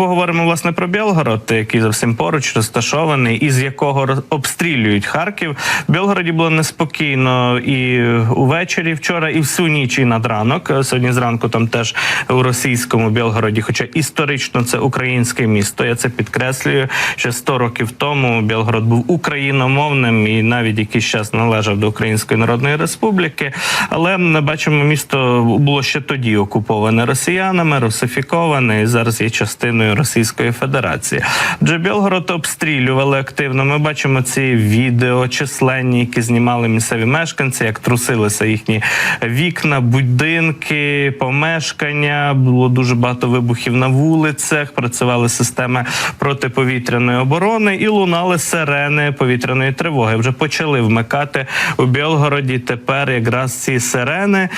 поговоримо власне про Білгород, який зовсім поруч розташований, і з якого обстрілюють Харків. В Білгороді було неспокійно і увечері вчора, і всю ніч, і над ранок. Сьогодні зранку там теж у російському Білгороді, хоча історично це українське місто. Я це підкреслюю. Ще 100 років тому Білгород був україномовним і навіть якийсь час належав до Української Народної Республіки. Але ми бачимо, місто було ще тоді окуповане росіянами, русифіковане і зараз є частиною Російської Федерації. Адже Білгород обстрілювали активно. Ми бачимо ці відео численні, які знімали місцеві мешканці, як трусилися їхні вікна, будинки, помешкання. Було дуже багато вибухів на вулицях. Працювали системи протиповітряної оборони і лунали сирени повітряної тривоги. Вже почали вмикати у Білгороді. Тепер якраз ці сирени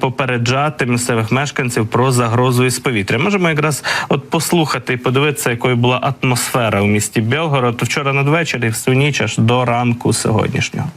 попереджати місцевих мешканців про загрозу із повітря. Можемо якраз от послухати і подивитися, якою була атмосфера у місті Білгород вчора надвечір і всю ніч аж до ранку сьогоднішнього.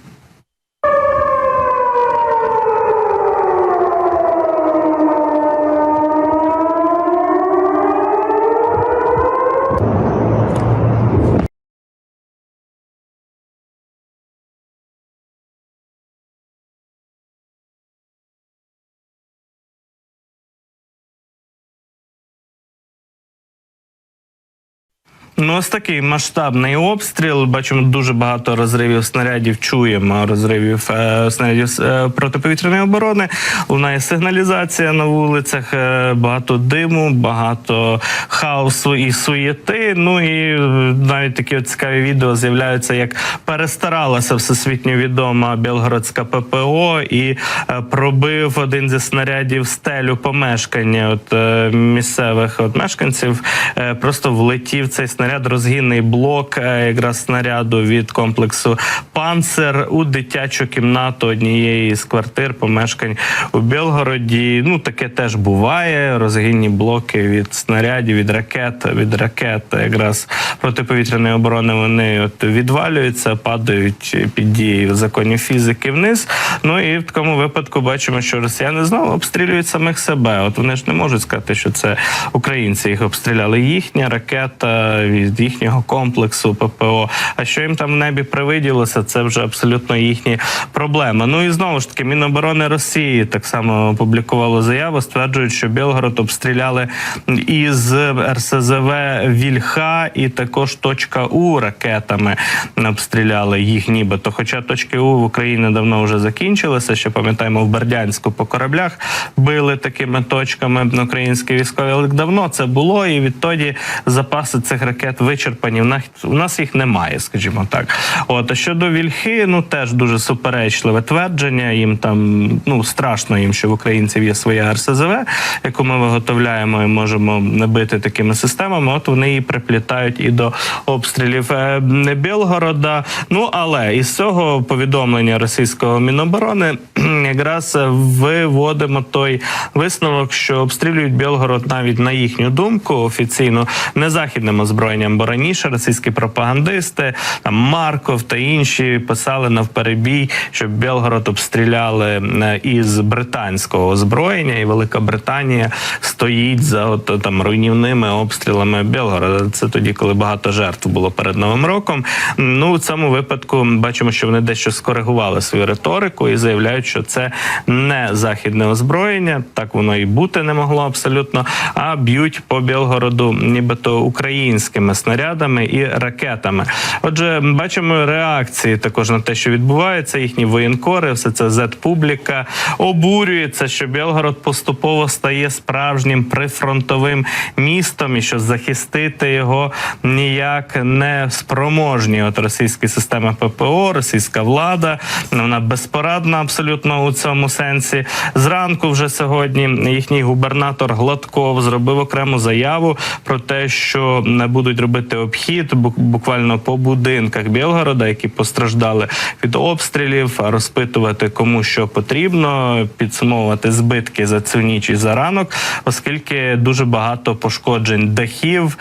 Ну, ось такий масштабний обстріл. Бачимо дуже багато розривів снарядів. Чуємо розривів е, снарядів е, протиповітряної оборони. Лунає сигналізація на вулицях, е, багато диму, багато хаосу і суєти. Ну і навіть такі цікаві відео з'являються, як перестаралася всесвітньо відома білгородська ППО і пробив один зі снарядів стелю помешкання от місцевих от мешканців. Просто влетів цей снаряд, розгінний блок е, якраз снаряду від комплексу Панцер у дитячу кімнату однієї з квартир помешкань у Білгороді. Ну таке теж буває. Розгінні блоки від снарядів, від ракет, від ракет якраз протиповітряної оборони. Вони от відвалюються, падають під дією законів фізики вниз. Ну і в такому випадку бачимо, що росіяни знову обстрілюють самих себе. От вони ж не можуть сказати, що це українці їх обстріляли. Їхня ракета від їхнього комплексу ППО. А що їм там в небі привиділося, це вже абсолютно їхні проблеми. Ну і знову ж таки, Міноборони Росії так само опублікувало заяву, стверджують, що Білгород обстріляли із РСЗВ Вільха і також точка У ракетами обстріляли їх, нібито. Хоча точки У в Україні давно вже закінчилися. Ще пам'ятаємо в Бердянську по кораблях били такими точками українські військові. Але давно це було, і відтоді запаси цих ракет вичерпані. В нас у нас їх немає, скажімо так. От а щодо вільхи, ну теж дуже суперечливе твердження. Їм там ну страшно їм, що в українців є своя РСЗВ, яку ми виготовляємо і можемо набити такими системами. От вони її приплітають і до обстрілів е, Білгорода. Ну але із цього повідомлення російського міноборони якраз виводимо той висновок, що обстрілюють Білгород навіть на їхню думку офіційно не західним озброєнням, бо раніше російські пропагандисти там Марков та інші писали навперебій, що Білгород обстріляли е, із британського озброєння, і Велика Британія стоїть за от там руйнівними обстрілами Білгорода. Це тоді, коли багато жертв було перед новим роком. Ну у цьому випадку бачимо, що вони дещо скоригували свою риторику і заявляють, що це не західне озброєння, так воно і бути не могло абсолютно. А б'ють по Білгороду, нібито українськими снарядами і ракетами. Отже, бачимо реакції також на те, що відбувається. Їхні воєнкори, все це зет-публіка обурюється, що Білгород поступово стає справжнім прифронтовим містом, і що захистити його ніяк не спроможні. От російські системи ППО, російська влада, вона безпорадна абсолютно у цьому сенсі. Зранку вже сьогодні їхній губернатор Гладков зробив окрему заяву про те, що не будуть робити обхід бу- буквально по будинках Білгорода, які постраждали від обстрілів, розпитувати кому що потрібно, підсумовувати збитки за цю ніч і за ранок, оскільки дуже багато пошкоджень дахів,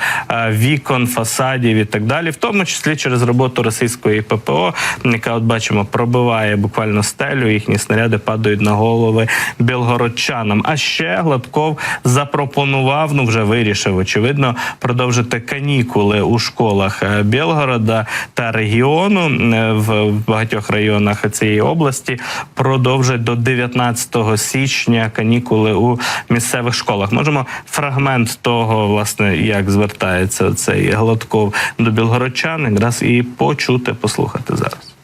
вікон, фасадів і так далі, в тому числі через роботу російської ППО, яка от бачимо пробиває буквально стелю, їхні снаряди падають на голови білгородчанам. А ще Гладков запропонував, ну вже вирішив, очевидно, продовжити канікули у школах е, Білгорода та регіону е, в багатьох районах цієї області. Продовжить до 19 січня канікули у місцевих школах. Можемо фрагмент того, власне, як звертається цей Гладков до білгородчан, якраз і почути, послухати зараз.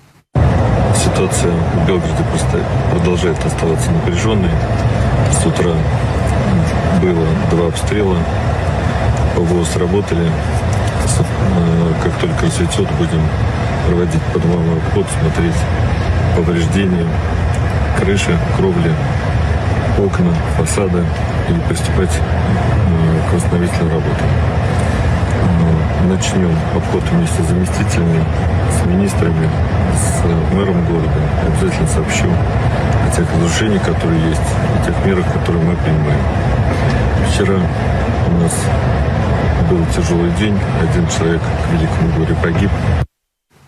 Ситуация в Белгороде просто продолжает оставаться напряженной. С утра было два обстрела, ПВО сработали. Э, Как только рассветет, будем проводить подвальный обход, смотреть повреждения крыши, кровли, окна, фасады и приступать э, к восстановительным работам. Э, Начнем обход вместе с заместителями, с министрами, с мэром города. Обязательно сообщу о тех разрушениях, которые есть, о тех мерах, которые мы принимаем. Вчера у нас был тяжелый день. Один человек, к великому горю, погиб.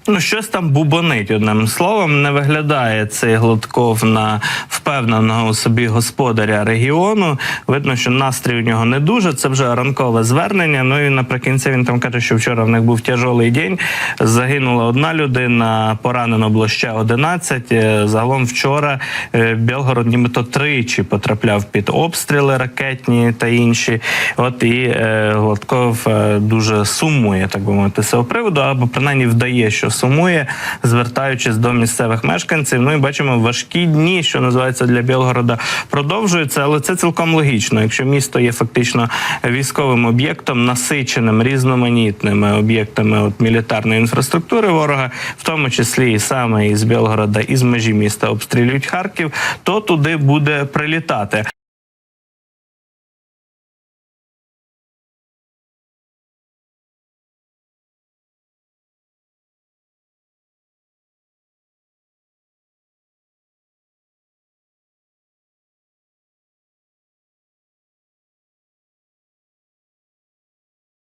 Ну, щось там бубонить одним словом. Не виглядає цей Гладков на впевненого собі господаря регіону. Видно, що настрій у нього не дуже. Це вже ранкове звернення. Ну і наприкінці він там каже, що вчора в них був тяжолий день. Загинула одна людина, поранено було ще 11. Е, Загалом вчора е, Білгород нібито тричі потрапляв під обстріли ракетні та інші. От і е, Гладков е, дуже сумує, так би мовити, з цього приводу, або принаймні вдає, що сумує, звертаючись до місцевих мешканців. Ну і бачимо, важкі дні, що називається для Білгорода, продовжуються, але це цілком логічно. Якщо місто є фактично військовим об'єктом, насиченим різноманітними об'єктами от мілітарної інфраструктури ворога, в тому числі і саме із Білгорода, із межі міста обстрілюють Харків, то туди буде прилітати.